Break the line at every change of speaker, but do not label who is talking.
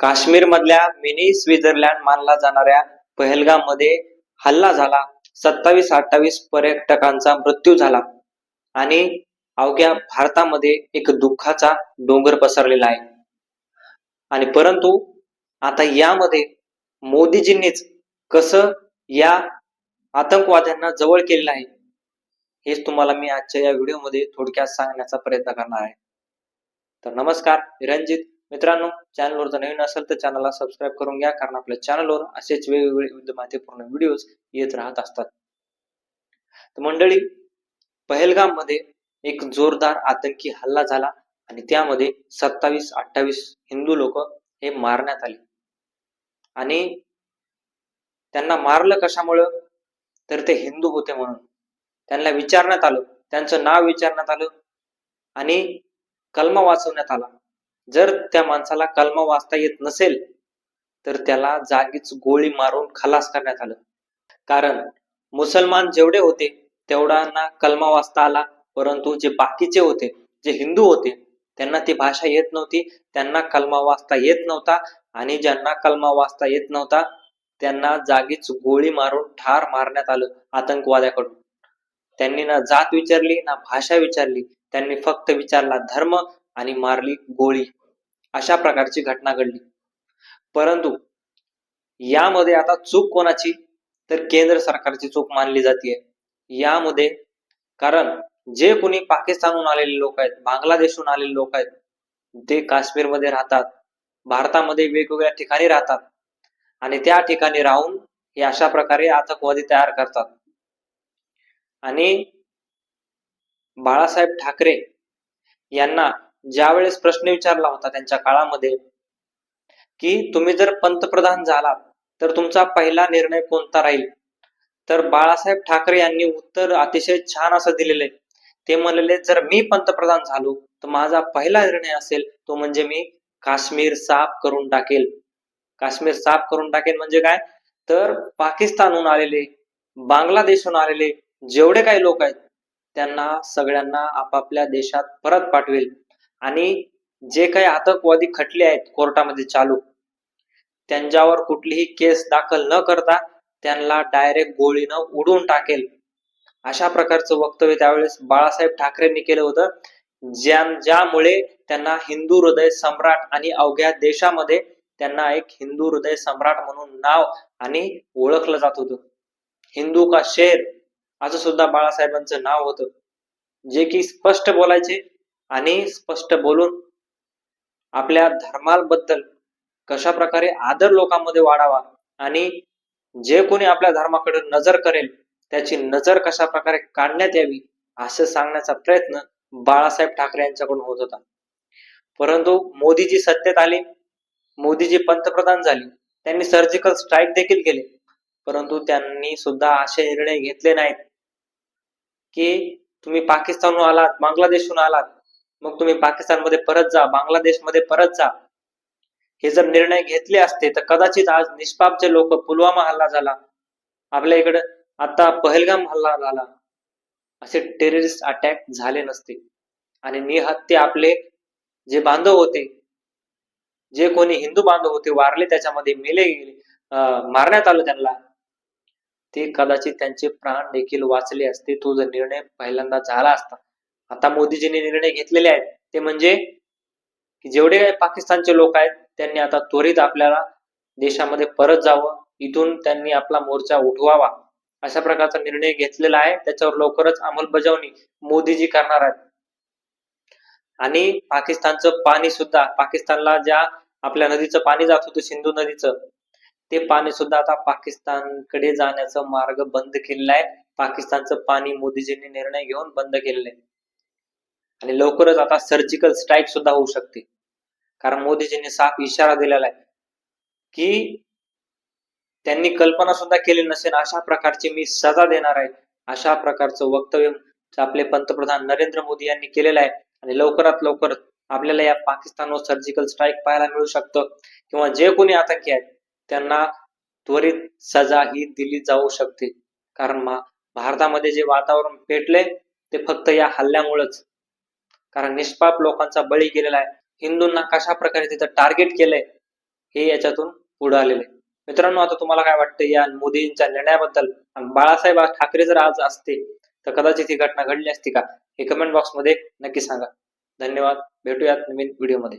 काश्मीर मधल्या mini Switzerland मानला जाणाऱ्या पहलगाममध्ये हल्ला झाला. सत्तावीस अठ्ठावीस पर्यटकांचा मृत्यू झाला आणि अवघ्या भारतामध्ये एक दुःखाचा डोंगर पसरलेला आहे. आणि परंतु आता यामध्ये मोदीजींनीच कसं या आतंकवाद्यांना जवळ केलेलं आहे हेच तुम्हाला मी आजच्या या व्हिडिओमध्ये थोडक्यात सांगण्याचा प्रयत्न करणार आहे. तर नमस्कार रणजित मित्रांनो चॅनलवर जर नवीन असेल तर चॅनलला सबस्क्राईब करून घ्या कारण आपल्या चॅनलवर असेच वेगवेगळे विविध माहितीपूर्ण व्हिडिओज येत राहत असतात. तर मंडळी पहलगाममध्ये एक जोरदार आतंकी हल्ला झाला आणि त्यामध्ये सत्तावीस अठ्ठावीस हिंदू लोक हे मारण्यात आले. आणि त्यांना मारलं कशामुळं? तर ते हिंदू होते म्हणून. त्यांना विचारण्यात आलं त्यांचं नाव विचारण्यात आलं आणि कलमा वाचवण्यात आला. जर त्या माणसाला कलमा वाचता येत नसेल तर त्याला जागीच गोळी मारून खलास करण्यात आलं. कारण मुसलमान जेवढे होते तेवढ्यांना कलमा वाचता आला. परंतु जे बाकीचे होते जे हिंदू होते त्यांना ती भाषा येत नव्हती त्यांना कलमा वाचता येत नव्हता. आणि ज्यांना कलमा वाचता येत नव्हता त्यांना जागीच गोळी मारून ठार मारण्यात आलं आतंकवाद्याकडून. त्यांनी ना जात विचारली ना भाषा विचारली. त्यांनी फक्त विचारला धर्म आणि मारली गोळी. अशा प्रकारची घटना घडली. परंतु यामध्ये आता चूक कोणाची? तर केंद्र सरकारची चूक मानली जाते यामध्ये कारण जे कोणी पाकिस्तानहून आलेले लोक आहेत बांगलादेशहून आलेले लोक आहेत ते काश्मीरमध्ये राहतात भारतामध्ये वेगवेगळ्या ठिकाणी राहतात आणि त्या ठिकाणी राहून हे अशा प्रकारे आतंकवादी तयार करतात. आणि बाळासाहेब ठाकरे यांना ज्यावेळेस प्रश्न विचारला होता त्यांच्या काळामध्ये की तुम्ही जर पंतप्रधान झालात तर तुमचा पहिला निर्णय कोणता राहील? तर बाळासाहेब ठाकरे यांनी उत्तर अतिशय छान असं दिलेलं आहे. ते म्हणलेले जर मी पंतप्रधान झालो तर माझा पहिला निर्णय असेल तो म्हणजे मी काश्मीर साफ करून टाकेल. काश्मीर साफ करून टाकेल म्हणजे काय? तर पाकिस्तानहून आलेले बांगलादेशहून आलेले जेवढे काही लोक आहेत त्यांना सगळ्यांना आपापल्या देशात परत पाठवेल. आणि जे काही आतंकवादी खटले आहेत कोर्टामध्ये चालू त्यांच्यावर कुठलीही केस दाखल न करता त्यांना डायरेक्ट गोळीनं उडून टाकेल. अशा प्रकारचं वक्तव्य त्यावेळेस बाळासाहेब ठाकरेंनी केलं होतं ज्या ज्यामुळे त्यांना हिंदू हृदय सम्राट आणि अवघ्या देशामध्ये त्यांना एक हिंदू हृदय सम्राट म्हणून नाव आणि ओळखलं जात होतं. हिंदू का शेर? असं सुद्धा बाळासाहेबांचं नाव होतं. जे की स्पष्ट बोलायचे आणि स्पष्ट बोलून आपल्या धर्माबद्दल कशा प्रकारे आदर लोकांमध्ये वाढावा आणि जे कोणी आपल्या धर्माकडे नजर करेल त्याची नजर कशा प्रकारे काढण्यात यावी असं सांगण्याचा प्रयत्न बाळासाहेब ठाकरे यांच्याकडून होत होता. परंतु मोदीजी सत्तेत आले मोदीजी पंतप्रधान झाले त्यांनी सर्जिकल स्ट्राईक देखील केले. परंतु त्यांनी सुद्धा असे निर्णय घेतले नाहीत की तुम्ही पाकिस्तानहून आलात बांगलादेशहून आलात मग तुम्ही पाकिस्तानमध्ये परत जा बांगलादेशमध्ये परत जा. हे जर निर्णय घेतले असते तर कदाचित आज निष्पापचे लोक पुलवामा हल्ला झाला. आपल्या इकडे आता पहलगाम हल्ला झाला. असे टेररिस्ट अटॅक झाले नसते. आणि निहत्ते आपले जे बांधव होते जे कोणी हिंदू बांधव होते वारले त्याच्यामध्ये मेले गेले मारण्यात आलं त्यांना ते कदाचित त्यांचे प्राण देखील वाचले असते. तो जर निर्णय पहिल्यांदा झाला असता आता मोदीजींनी निर्णय घेतलेले आहेत. ते म्हणजे की जेवढे पाकिस्तानचे लोक आहेत त्यांनी आता त्वरित आपल्याला देशामध्ये परत जावं इथून त्यांनी आपला मोर्चा उठवावा. अशा प्रकारचा निर्णय घेतलेला आहे. त्याच्यावर लवकरच अंमलबजावणी मोदीजी करणार आहेत. आणि पाकिस्तानचं पाणी सुद्धा पाकिस्तानला ज्या आपल्या नदीचं पाणी जात होतं सिंधू नदीचं ते पाणी सुद्धा आता पाकिस्तानकडे जाण्याचा मार्ग बंद केलेला आहे. पाकिस्तानचं पाणी मोदीजींनी निर्णय घेऊन बंद केलेलं आहे. आणि लवकरच आता सर्जिकल स्ट्राईक सुद्धा होऊ शकते. कारण मोदीजींनी साफ इशारा दिलेला आहे की त्यांनी कल्पना सुद्धा केली नसेल अशा प्रकारची मी सजा देणार आहे अशा प्रकारचं वक्तव्य आपले पंतप्रधान नरेंद्र मोदी यांनी केलेलं आहे. आणि लवकरात लवकर आपल्याला या पाकिस्तानवर सर्जिकल स्ट्राईक पाहायला मिळू शकतं. किंवा जे कोणी आतंकी आहेत त्यांना त्वरित सजा ही दिली जाऊ शकते. कारण भारतामध्ये जे वातावरण पेटले ते फक्त या हल्ल्यामुळेच. कारण निष्पाप लोकांचा बळी गेलेला आहे. हिंदूंना कशा प्रकारे तिथं टार्गेट केलंय हे याच्यातून पुढे आलेले मित्रांनो आता तुम्हाला काय वाटतं? या मोदींच्या निर्णयाबद्दल बाळासाहेब ठाकरे जर आज असते तर कदाचित ही घटना घडली असती का? हे कमेंट बॉक्समध्ये नक्की सांगा. धन्यवाद. भेटूयात नवीन व्हिडिओमध्ये